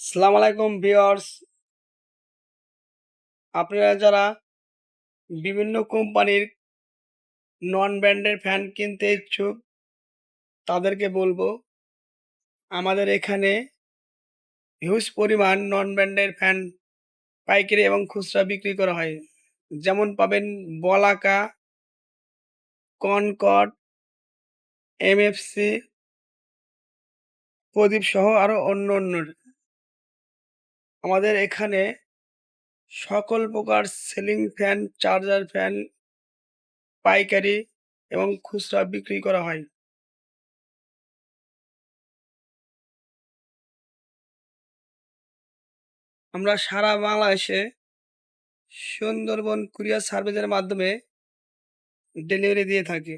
সালাম আলাইকুম ভিওর্স আপনারা যারা বিভিন্ন কোম্পানির নন ব্র্যান্ডের ফ্যান কিনতে ইচ্ছুক, তাদেরকে বলব, আমাদের এখানে হিউজ পরিমাণ নন ব্র্যান্ডের ফ্যান পাইকারি এবং খুচরা বিক্রি করা হয়। যেমন পাবেন বলাকা কনকট এমএফসি প্রদীপ সহ আরও অন্য অন্য আমাদের এখানে সকল প্রকার সিলিং ফ্যান চার্জার ফ্যান পাইকারি এবং খুচরা বিক্রি করা হয়। আমরা সারা বাংলাদেশে সুন্দরবন কুরিয়ার সার্ভিসের মাধ্যমে ডেলিভারি দিয়ে থাকি।